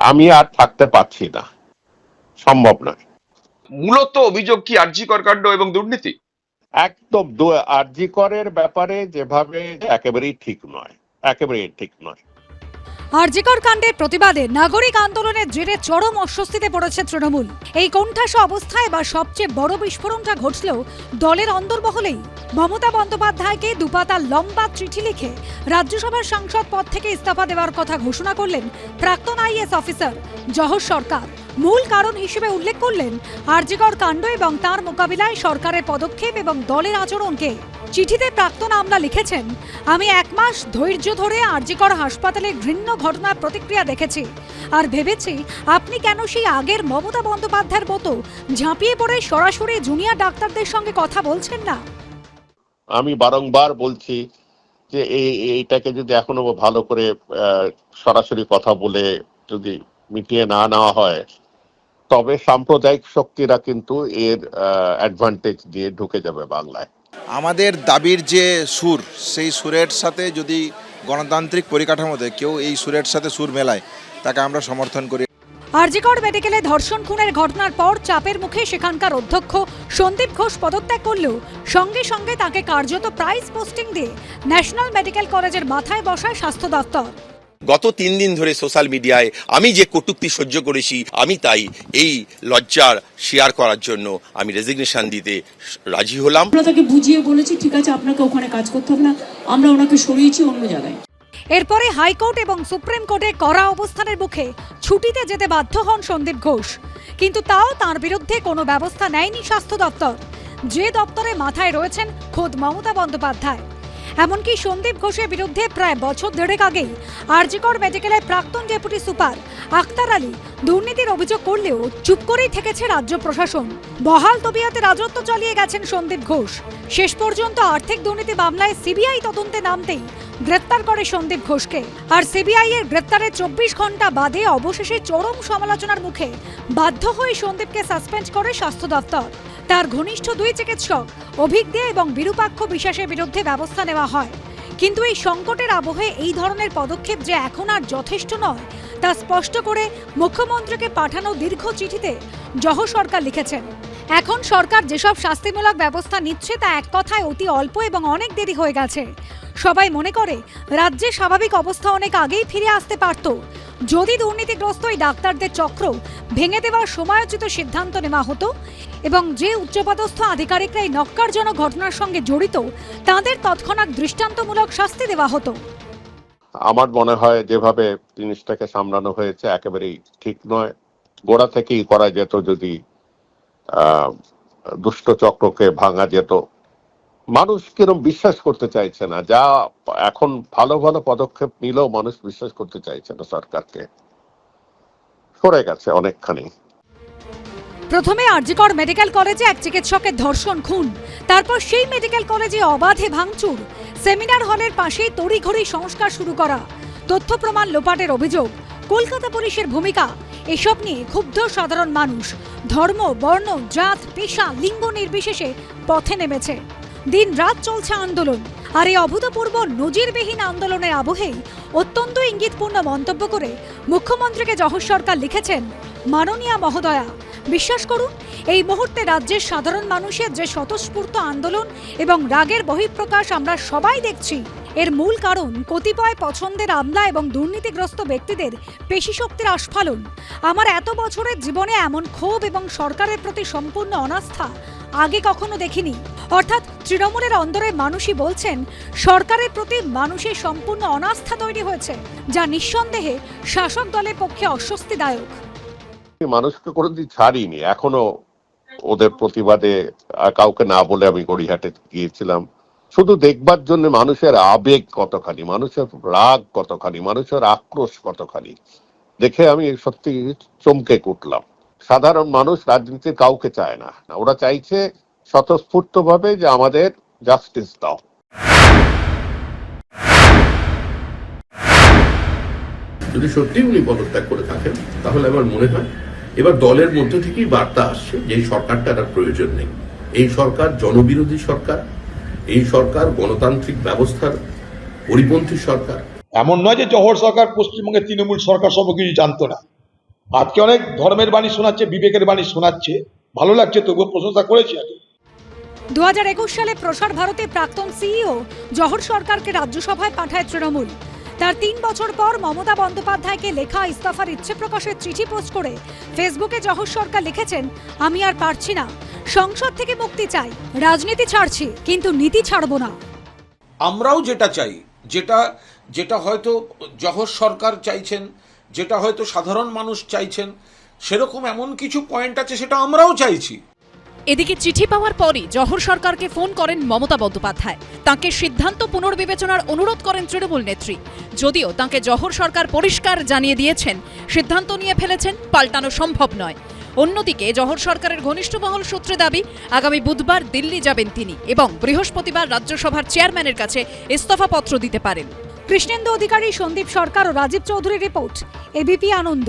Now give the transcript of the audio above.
আমি আর থাকতে পারছি না। সম্ভব নয়। মূলত অভিযোগ কি আর্যিকর কাণ্ড এবং দুর্নীতি? একদম আরজি করের ব্যাপারে যেভাবে একেবারেই ঠিক নয়। একেবারেই ঠিক নয়। আরজিকর কাণ্ডের প্রতিবাদে নাগরিক আন্দোলনের জেরে চরম অস্বস্তিতে পড়েছে তৃণমূল। এই কোণঠাসা অবস্থায় বা সবচেয়ে বড় বিস্ফোরণটা ঘটলেও দলের অন্দরবহলেই মমতা বন্দ্যোপাধ্যায়কে দুপাতা লম্বা চিঠি লিখে রাজ্যসভার সাংসদ পদ থেকে ইস্তফা দেওয়ার কথা ঘোষণা করলেন প্রাক্তন আইএস অফিসার জহর সরকার। মূল কারণ হিসেবে উল্লেখ করলেন আরজিকর কাণ্ড এবং তার মোকাবিলায় সরকারের পদক্ষেপ এবং দলের আচরণকে। চিঠিতে প্রাক্তন আমলা লিখেছেন, আমি এক মাস ধৈর্য ধরে আরজিকর হাসপাতালে ঘৃণ্য ঘটনার প্রতিক্রিয়া দেখেছি। আর ভেবেছি আপনি কেন সেই আগের মমতা বন্দ্যোপাধ্যায়ের মতো ঝাঁপিয়ে পড়ে সরাসরি জুনিয়র ডাক্তারদের সঙ্গে কথা বলছেন না? আমি বারংবার বলছি যে এই এইটাকে যদি এখনও ভালো করে সরাসরি কথা বলে যদি মিটিয়ে না নেওয়া হয়। তবে সাম্প্রদায়িক শক্তিরা কিন্তু এর অ্যাডভান্টেজ দিয়ে ঢুকে যাবে বাংলায়। আমাদের দাবির যে সুর সেই সুরের সাথে যদি গণতান্ত্রিক পরিকাঠামোতে কেউ এই সুরের সাথে সুর মেলায় তাকে আমরা সমর্থন করি। আরজিকর মেডিকেলে ধর্ষণ খুনের ঘটনার পর চাপের মুখে সেখানকার অধ্যক্ষ সন্দীপ ঘোষ পদত্যাগ করলেও সঙ্গে সঙ্গে তাকে কার্যত প্রাইজ পোস্টিং দিয়ে ন্যাশনাল মেডিকেল কলেজের মাথায় বসায় স্বাস্থ্য দপ্তর গত তিন দিন ধরে সোশ্যাল মিডিয়ায় আমি যে কটূক্তি সহ্য করেছি আমি তাই এই লজ্জার শেয়ার করার জন্য আমি রেজিগনেশন দিতে রাজি হলাম। আমরা তাকে বুঝিয়ে বলেছি ঠিক আছে আপনাকে ওখানে কাজ করতে হবে না আমরা ওনাকে সরিয়েছি অন্য জায়গায়। এরপরে হাইকোর্ট এবং সুপ্রিম কোর্টে কড়া অবস্থানের মুখে ছুটিতে যেতে বাধ্য হন সন্দীপ ঘোষ। কিন্তু তাও তার বিরুদ্ধে কোনো ব্যবস্থা নেয়নি স্বাস্থ্য দপ্তর। যে দপ্তরে মাথায় রয়েছেন খোদ মমতা বন্দ্যোপাধ্যায়। এমনকি সন্দীপ ঘোষের বিরুদ্ধে প্রায় বছর দেড়েক আগেই আরজিকর মেডিকেলের প্রাক্তন ডেপুটি সুপার আক্তার আলী দুর্নীতির অভিযোগ করলেও চুপ করেই থেকেছে রাজ্য প্রশাসন। বহাল তবিয়াতে রাজত্ব চালিয়ে গেছেন সন্দীপ ঘোষ। শেষ পর্যন্ত আর্থিক দুর্নীতি মামলায় সিবিআই তদন্তে নামতেই গ্রেপ্তার করে সন্দীপ ঘোষকে। আর সিবিআই এর গ্রেপ্তারের চব্বিশ ঘণ্টা বাদে অবশেষে চরম সমালোচনার মুখে বাধ্য হয়ে সন্দীপকে সাসপেন্ড করে স্বাস্থ্য দপ্তর। তার ঘনিষ্ঠ দুই চিকিৎসক অভিজ্ঞ এবং বিরূপাক্ষ বিশ্বাসের বিরুদ্ধে ব্যবস্থা নেওয়া হয়। কিন্তু এই সংকটের আবহে এই ধরনের পদক্ষেপ যে এখন আর যথেষ্ট নয়, তা স্পষ্ট করে মুখ্যমন্ত্রীকে পাঠানো দীর্ঘ চিঠিতে জহ সরকার লিখেছেন। এখন সরকার যেসব শাস্তিমূলক ব্যবস্থা নিচ্ছে তা এক কথায় অতি অল্প এবং অনেক দেরি হয়ে গেছে। সবাই মনে করে, রাজ্যে স্বাভাবিক অবস্থা অনেক আগেই ফিরে আসতে পারত। যদি দুর্নীতিগ্রস্ত এই ডাক্তারদের চক্র ভেঙে দেওয়ার সময়োচিত সিদ্ধান্ত নেওয়া হতো এবং যে উচ্চপদস্থ আধিকারিকরা এই নক্কারজনক ঘটনার সঙ্গে জড়িত, তাদের তৎক্ষণাৎ দৃষ্টান্তমূলক শাস্তি দেওয়া হতো। আমার মনে হয় যেভাবে জিনিসটাকে সামলানো হয়েছে, একেবারেই ঠিক নয়। গোড়া থেকেই করা যেত যদি দুষ্ট চক্রকে ভাঙা যেত। মানুষ কিরম বিশ্বাস করতে চাইছে না? যা এখন ভালো ভালো পদক্ষেপ নিলেও মানুষ বিশ্বাস করতে চাইছে না সরকারকে। সরে গেছে অনেকখানি। প্রথমে আরজিকর মেডিকেল কলেজে এক চিকিৎসকের ধর্ষণ খুন। তারপর সেই মেডিকেল কলেজে অবাধে ভাঙচুর। সেমিনার হলের পাশেই তড়িঘড়ি সংস্কার শুরু করা। তথ্য প্রমাণ লোপাটের অভিযোগ। কলকাতা পুলিশের ভূমিকা। এসব নিয়ে ক্ষুব্ধ সাধারণ মানুষ। ধর্ম, বর্ণ, জাত, পেশা, লিঙ্গ নির্বিশেষে পথে নেমেছে। দিন রাত চলছে আন্দোলন। আর এই অভূতপূর্ব নজিরবিহীন আন্দোলনের আবহেই অত্যন্ত ইঙ্গিতপূর্ণ মন্তব্য করে মুখ্যমন্ত্রীকে জহর সরকার লিখেছেন, মাননীয়া মহোদয়া বিশ্বাস করুন, এই মুহূর্তে রাজ্যের সাধারণ মানুষের যে স্বতঃস্ফূর্ত আন্দোলন এবং রাগের বহিঃপ্রকাশ আমরা সবাই দেখছি, এর মূল কারণ কতিপয় পছন্দের আমলা এবং দুর্নীতিগ্রস্ত ব্যক্তিদের পেশি শক্তির আস্ফালন। আমার এত বছরের জীবনে এমন ক্ষোভ এবং সরকারের প্রতি সম্পূর্ণ অনাস্থা আগে কখনো দেখিনি। অর্থাৎ তৃণমূলের অন্দরের মানুষই বলছেন, সরকারের প্রতি মানুষের সম্পূর্ণ অনাস্থা তৈরি হয়েছে, যা নিঃসন্দেহে শাসক দলের পক্ষে অস্বস্তিদায়ক। মানুষকে কোনোদিন ছাড়িনি। এখনও ওদের প্রতিবাদে কাউকে না বলে আমি গড়িহাটে গিয়েছিলাম। শুধু দেখবার জন্য মানুষের আবেগ কতখানি, মানুষের রাগ কতখানি, মানুষের আক্রোশ কতখানি, দেখে আমি সত্যি চমকে উঠলাম। সাধারণ মানুষ রাজনীতির কাউকে চায় না। ওরা চাইছে স্বতঃস্ফূর্ত ভাবে যে আমাদের জাস্টিস দাও। যদি সত্যি উনি পদত্যাগ করে থাকেন, তাহলে আমার মনে হয় এবার দলের মধ্যে থেকেই বার্তা আসছে যে এই সরকারটার আর প্রয়োজন নেই। এই সরকার জনবিরোধী সরকার এই সরকার গণতান্ত্রিক ব্যবস্থার পরিপন্থী সরকার। এমন নয় যে জহর সরকার পশ্চিমবঙ্গের তৃণমূল সরকার সব কিছু জানতো না। আজকে অনেক ধর্মের বাণী শোনাচ্ছে বিবেকের বাণী শোনাচ্ছে। ভালো লাগছে তবুও প্রশংসা করেছি আমি। দু সালে প্রসার ভারতের প্রাক্তন সিইও জহর সরকারকে রাজ্যসভায় পাঠায় তৃণমূল। তার তিন বছর পর মমতা বন্দ্যোপাধ্যায়কে লেখা ইস্তফার ইচ্ছে প্রকাশের চিঠি পোস্ট করে ফেসবুকে জহর সরকার লিখেছেন, আমি আর পারছি না। সংসদ থেকে মুক্তি চাই। রাজনীতি ছাড়ছি, কিন্তু নীতি ছাড়ব না। আমরাও যেটা চাই, যেটা যেটা হয়তো জহর সরকার চাইছেন, যেটা হয়তো সাধারণ মানুষ চাইছেন, সেরকম এমন কিছু পয়েন্ট আছে সেটা আমরাও চাইছি। এদিকে চিঠি পাওয়ার পরই জহর সরকারকে ফোন করেন মমতা বন্দ্যোপাধ্যায়। তাকে সিদ্ধান্ত পুনর্বিবেচনার অনুরোধ করেন তৃণমূল নেত্রী। যদিও তাকে জহর সরকার পরিষ্কার জানিয়ে দিয়েছেন, সিদ্ধান্ত নিয়ে ফেলেছেন, পাল্টানো সম্ভব নয়। অন্যদিকে জহর সরকারের ঘনিষ্ঠ মহল সূত্রে দাবি, আগামী বুধবার দিল্লি যাবেন তিনি এবং বৃহস্পতিবার রাজ্যসভার চেয়ারম্যানের কাছে ইস্তফাপত্র দিতে পারেন। কৃষ্ণেন্দু অধিকারী, সন্দীপ সরকার ও রাজীব চৌধুরী রিপোর্ট, এবিপি আনন্দ।